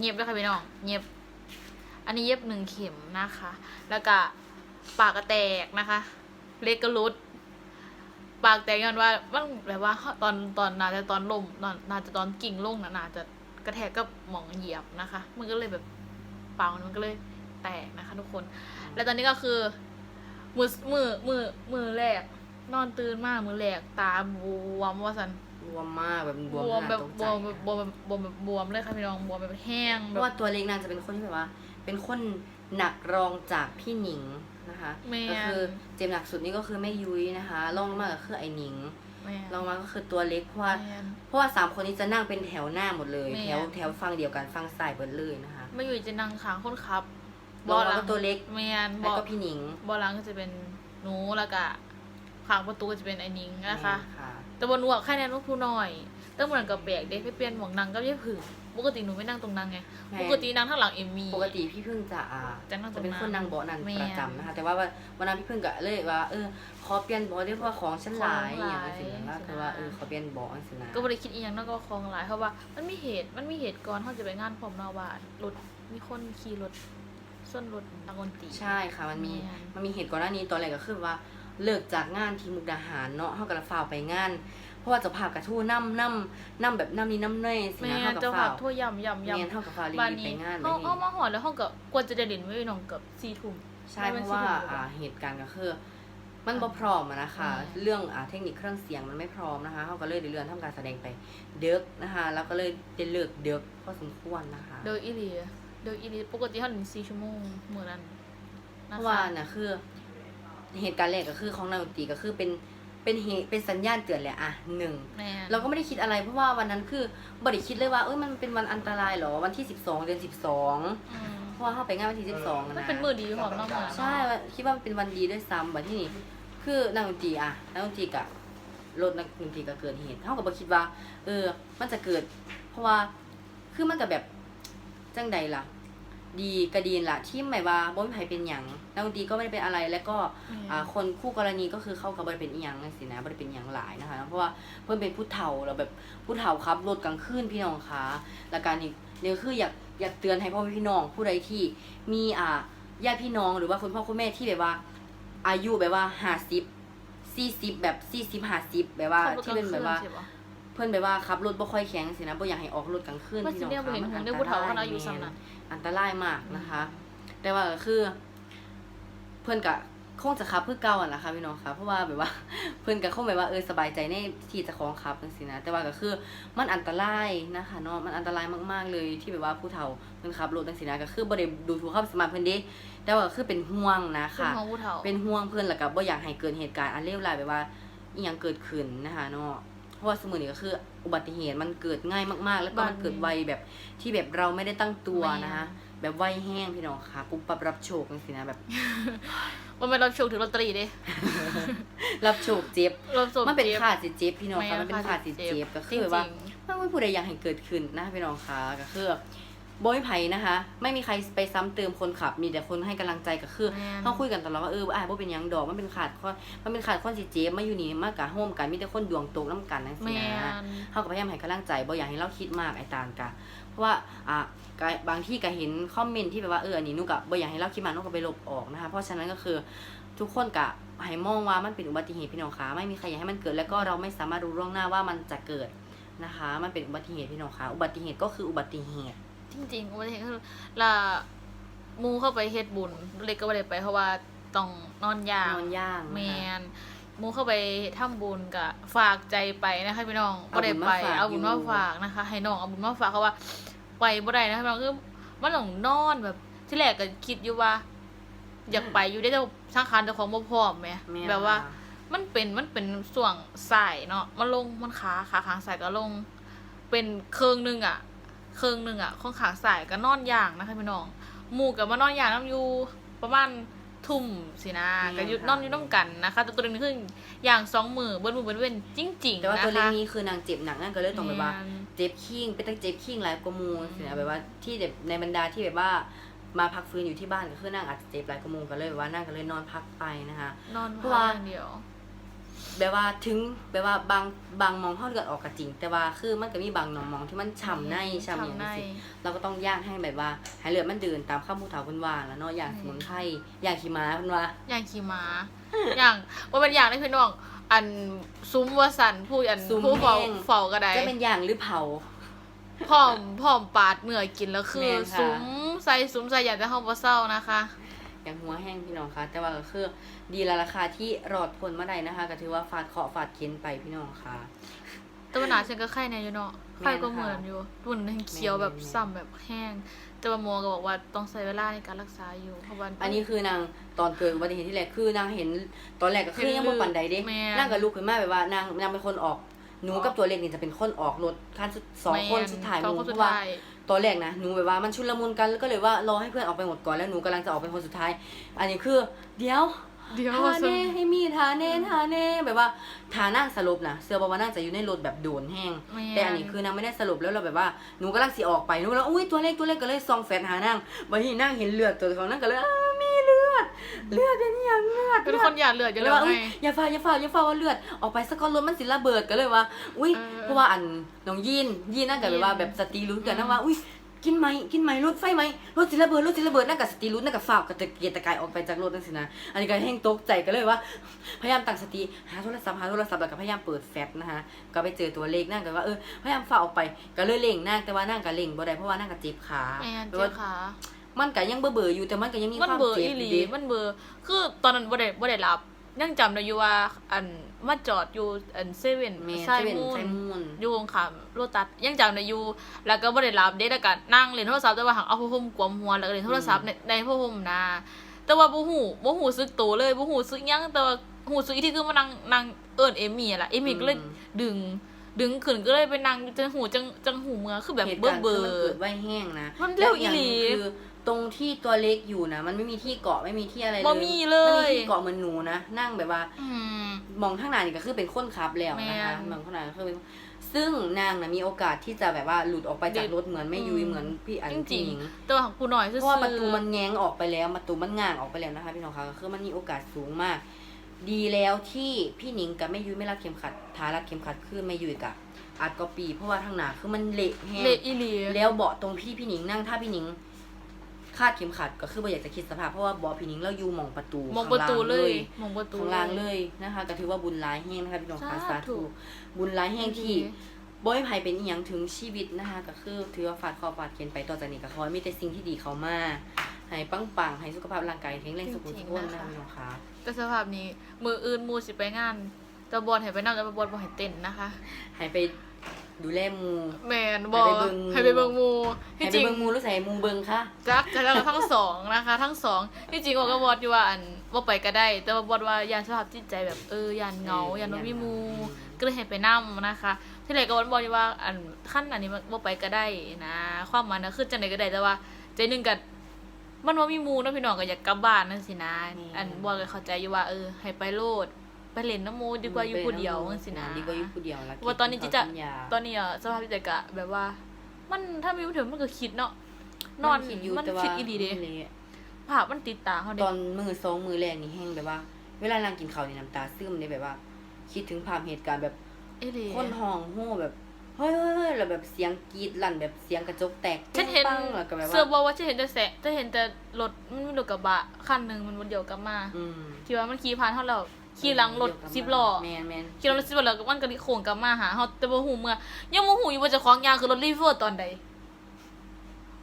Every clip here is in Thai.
เย็บด้วยค่ะพี่น้องเย็บ อันนี้เย็บหนึ่งเข็มนะคะ แล้วก็ปากกระแตกนะคะ เล็กก็รุด ปากแตกย้อนว่ามันแบบว่าตอนตอนนาจะตอนลมตอนนาจะตอนกิ่งลงนะนาจะกระแทกกับหมองเหยียบนะคะ มันก็เลยแบบปากมันก็เลยแตกนะคะ ทุกคน แล้วตอนนี้ก็คือมือมือมือมือแรกนอนตื่นมากมือแรกตาบวมว่าสัน บวมมากแบบบบวมวมแบบขบนาดวมตกใจบวมแบบบวมแบบบวมเลยค่ะพี่น้องบวมแบบแห้งเพแบราะบว่าตัวเล็กนางจะเป็นคนที่แบบว่า เป็นคนหนักรองจากพี่หนิงนะคะแม่น ก็คือเจมส์หนักสุดนี่ก็คือแม่ยุ้ยนะคะรองลงมาก็คือไอ้หนิงแม่รองมาก็คือตัวเล็กเพราะว่า แม่นเพราะว่าสามคนนี้จะนั่งเป็นแถวหน้าหมดเลย แม่ แถวแถวฟังเดียวกันฟังสายเบิดเลยนะคะไม่อยู่จะนั่งขางคนขับรองมาก็ตัวเล็กแม่นบแล้วอก็พี่หนิงบอหลังก็จะเป็นหนูแล้วก็ขางประตูก็จะเป็นไอ้นิงนะคะค่ะ แต่บนหัวกแค่นั้นลูกผู้น้อยแต่เหมือนกับแบกเด็กให้เปลี่ยนหมวกนางก็ไม่ผึ่งปกติหนูไม่นั่งตรงนั้นไงแม่ ปกตินั่งข้างหลังเอมมี่ปกติพี่พึ่งจะอ่าจะนั่งตรงนั้นเป็นคนนั่งเบาะนั่นแม่ประจำนะคะ แต่ว่าวันวันนั้นพี่พึ่งก็เลยว่าเออขอเปลี่ยนเบาะเรียกว่าของฉันหลายของอหลาย ย่างนี้สินะคือว่าเออขอเปลี่ยนเบาะสินะก็บริคิดอีกอย่างนอกก็คลองหลายเพราะว่า มันมีเหตุมันมีเหตุก่อนเขาจะไปงานผมนาวารรถมีคนขี่รถส้นรถนักดนตรีใช่ค่ะมันมีแม่นมันมีเหตุก่อนหน้านี้ตอนแรกก็คือว่า เลิกจากงานที่มุกดาหารเนาะเฮาก็ละฝ่าวไปงาน เพราะว่าเจะพาพกระทู้น้ำน้ำน้ำแบบน้ำนี้น้ำเนยสิแม่นะเฮากับเจ้าฝ่าผัวกทั่วยำยำเมียนยำเฮากับฝ่าวรีบ้านบไปนี้งานเขาไปเอามาหอดแล้วเขาก็กวนจะได้เด่นไว้น้องเกับสี่ทุ่ม ใช่เพราะว่าอ่าเหตุการณ์ก็คือมันบ่พร้อมอะนะคะ อืม เรื่องอ่าเทคนิคเครื่องเสียงมันไม่พร้อมนะคะเฮาก็เลยได้เลื่อนทำการแสดงไปเดึกนะคะ แล้วก็เลยได้เลิกเดึกพอสมควรนะคะโดยอีหลีโดยอีหลีปกติเขาหนึ่งสี่ชั่วโมงเมื่อนั้นเพนะราะว่าคะ น่ะคือ เหตุการณ์แรกก็คือของนางดนตรีก็คือเป็นเป็นเหตุเป็นสัญญาณเตือนแหละอะหนึ่งแม่เราก็ไม่ได้คิดอะไรเพราะว่าวันนั้นคือบริคิดเลยว่าเอ้ยมันเป็นวันอันตรายเหรอวันที่12เดือน12อืมเพราะว่าเข้าไปงานวันที่12มันนะ เป็นมือดีของน้องเหมือนใช่คิดว่ามันเป็นวันดีด้วยซ้ำแบบที่นี่คือนางดนตรีอะนางดนตรีกับรถนักดนตรีก็เกิดเหตุเท่ากับบ่คิดว่า เออ มันจะเกิด เพราะว่าคือมันก็แบบจังใดล่ะ ดีกระดีนล่ะที่หมายว่าบ่มีไผเป็นหยังนักดนตรีก็ไม่ได้เป็นอะไร แล้วก็อ่าคนคู่กรณีก็คือเขากับบริเป็นอีหยังจังสินะบริเป็นอีหยังหลายนะคะ เพราะว่าเพื่อนเป็นผู้เฒ่าแล้วแบบผู้เฒ่าครับรถกลางคืนพี่น้องคะและการนี้เนี่ยคืออยากอยากเตือนให้พ่อแม่พี่น้องผู้ใดที่มีอ่าญาติพี่น้องหรือว่าคุณพ่อคุณแม่ที่แบบว่า อายุแบบว่าห้าสิบสี่สิบแบบสี่สิบห้าสิบแบบว่าที่เป็นแบบว่าเพื่อนแบบว่าขับรถบ่ค่อยแข็งสินะบ่อยากให้ออกรถกลางคืนมันพี่สิน้องเนี่ยบ่คะเห็นมันขออังนเด็กตผู้เฒ่าราขยนาดอายุซ้ำนั้นอันตรายมากนะคะ แต่ว่าก็คือ เพื่อนกะคงจะขับเพื่อเก่าอะนะคะพี่น้องคะเพราะว่าแบบว่าเพื่อนกะคงแบบว่าเออสบายใจในที่จะคล้องขับจังซี่นะ แต่ว่าก็คือมันอันตรายนะคะเนาะมันอันตรายมากๆเลยที่แบบว่าผู้เฒ่าเพิ่นขับรถจังซี่นะก็คือบ่ได้ดูถูกความสามารถเพิ่นเด้แต่ว่าก็คือเป็นห่วงนะเป็นคะของผู้เฒ่าเป็นห่วงเพื่อนแล้วก็บ่อยากให้เกิดเหตุการณ์อันเลวร้ายแบบว่าอีหยังเกิดขึ้นนะคะเนาะ เพราะว่าสมุนนี้ก็คือ อุบัติเหตุมันเกิดง่ายมากๆ แล้วก็มันเกิดไวแบบที่แบบเราไม่ได้ตั้งตัวนะคะแบบไวแห้งพี่น้องค่ะปุ๊บปั๊บรับโชคจังซี่นะแบบมันเป็นรับโชคถือลอตเตอรี่เด้รับโชคเจ็บรับโชคมันเป็นจ็บขาดสิเจ็บพี่น้องแม่ค่ะมันเป็นขาดสิเจ็บก็คือแบบว่าจริงไม่ว่าผู้ใดอยากให้เกิดขึ้นนะคะพี่น้องค่ะก็คือ บ่มีไผนะคะ ไม่มีใครไปซ้ำเติมคนขับ มีแต่คนให้กำลังใจก็คือแม่นเขาคุยกันตลอดว่าเอออ้ายบ่เป็นหยังดอกมันเป็นขาดข้อมันเป็นขาดข้อสิเจ็บมาอยู่นี่มากกะโฮมกันมีแต่คนดวงตกนํกันจังๆซี่แม่นะนเขาก็พยายามให้กำลังใจบ่อยากให้เราคิดมากไอ้ตาลกะเพราะว่าอะก็บางที่ก็เห็นคอมเมนต์ที่แบบว่าเอออันนี้หนูก็บ่อยากให้เราคิดมากหนูก็ไปลบออกนะคะเพราะฉะนั้นก็คือทุกคนกะให้มองว่ามันเป็นอุบัติเหตุพี่น้องคะไม่มีใครอยากให้มันเกิดแล้วก็เราไม่สามารถรู้ล่วงหน้าว่ามันจะเกิดนะคะ มันเป็นอุบัติเหตุพี่น้องคะอุบัติเหตุก็คืออุบัติเหตุ จริงๆอุบัติเหตุคือละหมูเข้าไปเฮ็ดบุญเล็กก็บ่ได้ไปเพราะว่าต้องนอนยานวอนย่างแมนะคะนหมูเข้าไปทำบุญกะฝากใจไปนะคะพี่น้องเอาบ่ได้บุญไปมาฝากเอาบุญมาอยู่ฝากนะคะ ให้น้องเอาบุญมาฝากเขาว่า ไปบ่ได้นะคะพี่น้องคือมันต้องนอนแบบ ที่แรกก็คิดอยู่ว่า อยากไปอยู่ได้แต่สังขารเจ้าของบ่พร้อมแหมแม่แบบว่า ค่ะ มันเป็นมันเป็นส่วงสายเนาะมันลงมันขาขาขางสายก็ลง เป็นเครื่องหนึงอะ เครื่องหนึงอะของขางสายก็นอนอย่างนะคะพี่น้องหมู่กับมานอนอย่างน้ำอยู่ประมาณทุ่มสินะก็อยุดนอนอยู่น้ำกันนะคะแต่ตัวนึงคืออย่างสองมือเบิ้ลมือเบิ้ลเว้นจริงๆแต่ว่านะคะตัวเรื่องนี้คือนางเจ็บหนักนั่นก็เลยต้องแบบว่าแม่นเจ็บขิงเป็นตั้งเจ็บขิงหลายกว่าหมูสินะแบบว่าที่แบบในบรรดาที่แบบว่ามาพักฟื้นอยู่ที่บ้านก็คือนางอาจจะเจ็บหลายกว่าหมูก็เลยแบบว่านางก็เลยนอนพักไปนะคะนอนเพพัราะกว่าอย่างเดียว แบบว่าถึงแบบว่าบางบางมองเฮาเลือดออกก็จริง แต่ว่าคือมันก็มีบางหนองมองที่มันฉ่ำในฉ่ำอย่างในนี้เราก็ต้องย่างให้แบบว่าให้เลือดมันเดินตามข้าวผู้เฒ่าเพิ่นว่าแล้วเนาะอย่างสมุนไพรอย่างขี้ม้าเพิ่นว่าอย่างขี่ม้าอย่างว่าเป็นอย่างได้พี่น้องอันซุ้มว่าสันผู้อันซุ้มผู้เฝ้าแห้งเฝ้าก็ได้จะเป็นอย่างหรือเผาพร้อมพร้อมปาดเนื้อกินแล้วคือแม่นค่ะซุ้มใส่ซุ้มใส่อย่างจะเข้าบ่เศร้านะคะ อย่างหัวแห้งพี่น้องคะแต่ว่าก็คือดีและราคาที่รอดผลมาได้นะคะ ก็ถือว่าฟาดเคราะห์ฟาดเค้นไปพี่น้องค่ะแต่ว่าหนาฉันก็ไข่ในอยู่เนาะแม่นไข่ก็ค่ะเหมือนอยู่รุ่นเขียวแบบแม่นซ้ำแบบแห้ง แต่ว่าหมอก็บอกว่าต้องใช้เวลาในการรักษาอยู่เพราะว่าอันนี้คือนางตอนเกิดอุบัติเหตุที่แรกคือนางเห็นตอนแรกก็คือยังบ่ปันใดเด้แม่นางก็ลุกขึ้นมาแบบว่านางนางเป็นคนออกหนูกับตัวเล็กนี่จะเป็นคนออกรถคันสุดสองคนสุดท้ายหสอนูงคนเพสุดราะว่าท้าย ตอนแรกนะหนูแบบว่ามันชุลมุนกันแล้วก็เลยว่ารอให้เพื่อนออกไปหมดก่อนแล้วหนูกำลังจะออกเป็นคนสุดท้าย อันนี้คือ เดี๋ยวเดี๋ยวทาเน่ให้มีทาเน่ทาเน่แบบว่าทานั่งสลบนะเสื้อบอกว่าน่าจะอยู่ในรถแบบโดนแห้งม่แต่อันนี้คือนางไม่ได้สรุปแล้วเราแบบว่าหนูกำลังสิออกไปหนูก็เลยอุ้ยตัวเล็กตัวเล็กก็เลยซองแฟนหานางวันที่นางเห็นเลือดตัวของนางก็เลย อ้ามีเลือดเลือดเป็นอหย่างเลือดเป็นคนอยากเลือดอยู่ก็เลแล้ยวว่าไงอุ้ยอย่าฟ้าอย่าฟ้าอย่าฟ้าว่าเลือดออกไปสักก้อนรถมันสิระเบิดก็เลยว่า อุ้ยเออเพราะว่าอันน้องยีนยีนน่าจะแบบว่ายีนแบบสตรีรู้กันอืนะม ว่าอุ้ยกินไหมกินไหมรถไฟไหมรถสิระเบิดรถสิระเบิดนั่นกับสตรีรู้นั่นกับฝ้าวกับตะเกียกตะกายออกไปจากรถนั่นสินะอันนี้ก็แห้งตกใจก็เลยว่า พยายามตั้งสติหาโทรศัพท์หาโทรศัพท์แล้วก็พยายามเปิดแฟลชนะคะก็ไปเจอตัวเลขนั่งก็ว่าเออพยายามฝ่าออกไปก็เลยเล่งนั่งแต่ว่านั่งก็เล่งบ่ได้เพราะว่านั่งก็เจ็บขา แม่นแปลเจ้าว่าค่ะ มันก็ยังเบื่อๆอยู่แต่มันก็ยังมีมันความเบอร์เจ็บอีหลีเด้มันเบอร์คือตอนนั้นบ่ได้บ่ได้รับยังจำได้อยู่ว่าอันมาจอดอยู่อันเซเว่นแม่ไซใช่เป็นมูใช่นมูน อยู่ตรงขามโรตัสยังจำได้อยู่แล้วก็บ่ได้รับเด้แล้วก็นั่งเล่นโทรศัพท์แต่ว่าหังเอาผ้าห่มกวมหัวแล้วก็เล่นโทรศัพท์ในในผ้าห่มนะแต่ว่าบ่ฮู้บ่ฮู้สึกตัวเลยบ่ฮู้สึกหยังแต่ว่าฮู้สึกอีกที่คือมานั่งนั่งเอิ้นเอมี่อะล่ะเอมี่ก็เลยดึง ดึงขึ้นก็เลยไปนั่งอยู่จังหูจังจังหูเมือคือแบบเหตุเบอการณ์ร์เบคืออมันร์เกิดไว้แห้งนะมันเร็วแะย่างหนึ่งอีหลีคือ ตรงที่ตัวเล็กอยู่นะมันไม่มีที่เกาะไม่มีที่อะไรเลยบ่มีเลย ไม่มีที่เกาะเหมือนหนูนะนั่งแบบว่า อืม มองข้างหน้านี่ก็คือเป็นคนขับแล้วนะคะแม่นมองข้างหน้าก็คือเป็นซึ่งนางนะมีโอกาสที่จะแบบว่าหลุดออกไปจากเด็ดรถเหมือนไม่ยุยอืม เหมือนพี่อันจริงพี่หญิงๆตัวของกูหน่อยซื่อเพๆราะว่าประตูมันแง้งออกไปแล้วประตูมันง่างออกไปแล้วนะคะพี่น้องคะก็คือมันมีโอกาสสูงมาก ดีแล้วที่พี่หนิงกับแม่ยุ้ยไม่รัดเข็มขัดท้ารัดเข็มขัดคือแม่ยุ้ยกับอัดก็ปี เพราะว่าทางหน้าคือมันเละแห้ง เละอีหลี แล้วเบาะตรงพี่พี่หนิงนั่งถ้าพี่หนิง คาดเข็มขัดก็คือไม่อยากจะคิดสภาพเพราะว่าเบาะพี่หนิงเราอยู่หมองประตูมองประตูเลยข้างมองประตูล่างเลยนะคะก็ถือว่าบุญร้ายแห้งนะคะพี่น้องคะสาสาธุธุบุญร้ายแห้งที่บ่ให้ภัยเป็นอีหยังถึงชีวิตนะคะก็คือถือว่าฟาดคอฟาดเขียนไปต่อจากนี้ก็ขอให้มีแต่สิ่งที่ดีเข้ามาให้ปังปังๆให้สุขภาพร่างกายแข็งแรงสุขภาพทุกคนนะคะพี่น้องคะแต่สภาพนี้มืออื่นหมูสิไปงานแต่บอลให้ไปนั่งแต่บอลบอลให้เต้นนะคะให้ไป ดูแลหมู แมนบอลให้ให้ไปไปเบิ่เบิ่งงหมู่หมูให้ที่ไปจริงเบิ่งหมูหรือใส่หมูเบิ่งค่ะ จักจะแล้วทั้งสองนะคะ ทั้งสองที่จริงบอกกับบอลอยู่ว่าอันว่าไปก็ได้ แต่ว่าบอลว่ายานสภาพจิตใจแบบเออยานเหงาเออยานบ่มีหมูยานเหงาก็เลยให้ไปนั่นะคะ ที่ไหนก็บอลบอกอยู่ว่าอันขั้นอันนี้ว่าไปก็ได้นะ ความหมายนะคือจังไหนก็ได้แต่ว่าใจหนึงกับมันว่ามีหมูเนาะพี่น้องก็อยากกลับบ้านนั่นสินะอันบอลก็เข้าใจอยู่ว่าเออให้ไปโลด ไปเล่นน้ำหมูดีกว่าอยู่ผู้เดียวนั่นสินะดีกว่าอยู่ผู้เดียวละว่าตอนนี้จิตจะสัญญาตอนนี้อะสภาพจิตใจกะแบบว่า มันถ้ามีมือถือมันก็คิดเนาะนอนคิดอยู่มันแต่ว่าคิดอีดีเด้มันละภาพมันติดตาเขาตเด้อนมือสองมือแรกนี่แห้งแบบว่า เวลานางกินข้าวนี่น้ำตาซึมเลยแบบว่า คิดถึงภาพเหตุการณ์แบบเอ้เด้คนห้องโห่แบบเฮ้ยเฮ้ยเฮ้ยแล้วแบบเสียงกรีดลั่นแบบเสียงกระจกแตกฉันเห็นปังแล้วก็แบบเสื้อว่าบอกว่าฉันเห็นแต่แสะจะเห็นแต่รถมันมีรถกระบะคันหนึ่งมันวนเดียวกลับมาอืมที่ว่ามันขี่ผ่านเฮาแล้ว ขี่หลังรถสิบล้อแมนแมนขี่หลังรถสิบล้อแล้วก็มันก็โค้งกลับมาหาเฮาแต่บ่ฮู้เมื่อยังบ่ฮู้อยู่ว่าเจะของยางคือรถรีเฟอร์ตอนใด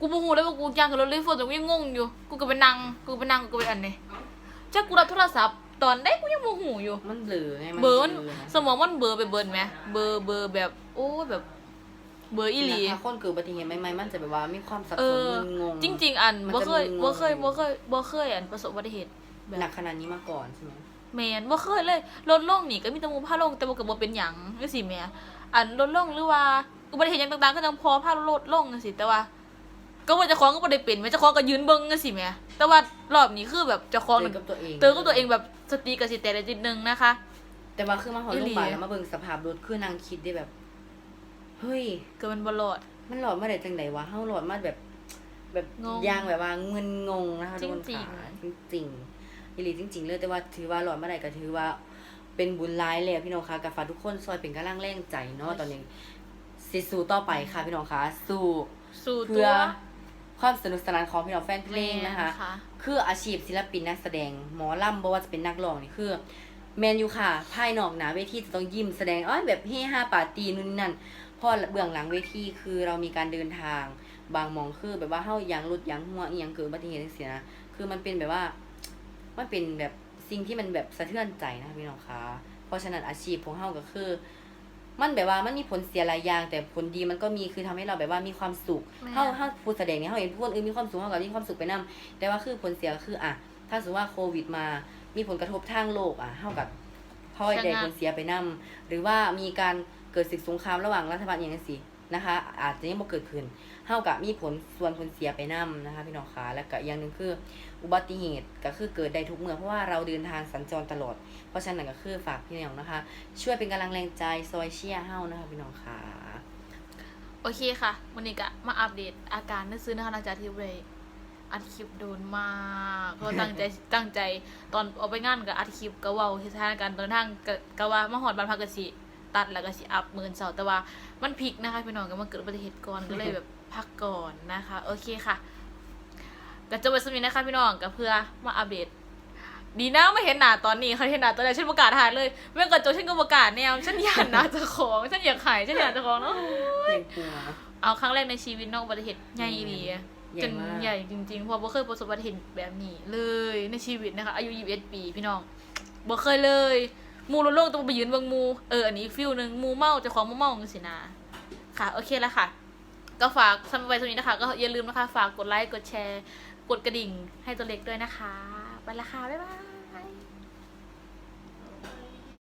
กูบ่ฮู้เลยว่ากูยางคือรถรีเฟอร์แต่กูยังงงอยู่กูก็ไปนั่งกูไปนั่งกูไปอันนี้จักกูรับโทรศัพท์ตอนใดกูยังบ่ฮู้อยู่ มันเบลอไงมันเบอร์มันนะสมองมันเบลอไปเบิร์นไหมเบลอเบลอแบบ โอ้แบบ เบลออีหลีนะคะคนเกิดอุบัติเหตุใหม่ๆมันจะแบบว่ามีความสับเอสนอมึนงงจริง ๆ อันมันบ่จะเคยมึนงงบ่เคยบ่เคยบ่เคยอันประสบอุบัติเหตุแบหนับกขนาดนี้มาก่อนใช่ไหม แมนบ่เคยเลยรถล่องนี่ก็มีแต่หมูผ้าลงแต่บ่ก็บ่เป็นหยังจังซี่แหม่อันรถล่องหรือว่าอุบัติเหตุหยังต่างๆก็จังพอผ้ารถล่องจังซี่แต่ว่า ก็ว่าเจ้าของก็บ่ได้เป็นแม่เจ้าของก็ยืนเบิ่งจังซี่แหม่แต่ว่ารอบนี้คือแบบเจ้าของเจอนี่กับตัวเองเตือนกับตัวเองแบบสติก็สิแตกได้นิดนึงนะคะ แต่ว่าคือมาหออีโรหลีงพยาบาลแล้วมาเบิ่งสภาพรถคือนางคิดได้แบบ เฮ้ย ก็มันบ่รอด มันหลอดมาได้จังไดวะเฮาหลอดมาแบบ แบบงงยางแบบว่าเงินงงนะคะทุกคนจริงค่ะจริงๆ อีหลีจริง ๆ เลยแต่ว่าถือว่าหลอดมาได้ก็ถือว่าเเป็นบุญร้ายแล้วพี่น้องคะกับฝากทุกคนซอยเป็นกำลังแรงใจเนาะตอนนี้สิสู้ต่อไปค่ะพี่น้องคะสู้สู่ตัเพื่วอความสนุกสนานของพี่น้องแฟนเพลงนะคะแม่คืออาชีพศิลปินนักแสดงหมอลำบ่ว่าจะเป็นนักร้องนี่คือแมนยูค่ะภายนอกหนาเวทีจะต้องยิ้มแสดงอ้อยแบบเฮฮาปาร์ตี้นู่นนนั่นเพอเบื้องหลังเวทีคือเรามีการเดินทาง บางหมองคือแบบว่าเฮายางรถยางหัวอีหยังเกิดอุบัติเหตุจังซี่นะคือมันเป็นแบบว่า มันเป็นแบบสิ่งที่มันแบบสะเทือนใจนะพี่น้องคะเพราะฉะนั้นอาชีพของเฮาก็คือ มันแบบว่ามันมีผลเสียหลายอย่าง แต่ผลดีมันก็มีคือทำให้เราแบบว่ามีความสุขแม่เฮาเฮาผู้แสดงเนี่ยเฮาเห็นผู้คนอื่นมีความสุขเฮาก็มีความสุขไปนํแต่ว่าคือผลเสียก็คืออะถ้าสมมติว่าโควิดมา มีผลกระทบทางโลกอะเฮากับพลอยได้ผลเสียไปนํหรือว่ามีการเกิดศึกสงครามระหว่างรัฐบาลอย่างนี้สิ นะคะ อาจจะยังบ่เกิดขึ้นเฮากับมีผลส่วนผลเสียไปนํนะคะพี่น้องคะแล้วก็อีกอย่างหนึงคืออุบัติเหตุก็คือเกิดได้ทุกเมื่อเพราะว่าเราเดินทางสัญจรตลอด เพราะฉะนั้นก็คือฝากพี่น้องนะคะ ช่วยเป็นกำลังแรงใจซอยเชียร์เฮานะคะพี่น้องคะโอเคค่ะวันนี้ก็มาอัปเดตอาการนั่นซื้อนะคะหลังจากที่เบรกอัดคลิปโดนมากก็ตั้งใจตั้งใจตอนเอาไปงานกับอัดคลิปก็ว้าเหตุการณ์การเดินทางก็ก็ว่ามาหอดบ้านพักกสิ ตัดแล้วก็สิอัพหมื่นเสาร์แต่ว่ามันพลิกนะคะพี่น้องก็มาเกิดอุบัติเหตุก่อนก็เลยแบบพักก่อนนะคะ โอเคค่ะก็จะไปสมินนะคะพี่น้องก็เพื่อมาอัปเดตดีนะไม่เห็นหน้าตอนนี้เขาเห็นหน้าตอนแรกฉันประกาศหายเลยเมื่อกระโจกฉันก็ประกาศแนวฉันอยากหนาเจะของ ฉันอยากขายฉันอยากเจะของเนาะเพลงปัวเอาครั้งแรกในชีวิตนอกอุบัติเหตุใหญ่ดีใหญ่จนมากใหญ่จริงๆเพราะบ่เคยประสบอุบัติเหตุแบบนี้เลยในชีวิตนะคะ อายุ 21 ปีพี่น้องบ่เคยเลย มูโลกต้องไปยืนเบิ่งมูเอออันนี้ฟิลหนึงมูเมาเจ้าของมูเมาของสินะค่ะ โอเคแล้วค่ะ ก็ฝากสำหรับไว้ตรงนี้นะคะ ก็อย่าลืมนะคะ ฝากกดไลค์กดแชร์ กดกระดิ่งให้ตัวเล็กด้วยนะคะ ไปละค่ะ บ๊ายบาย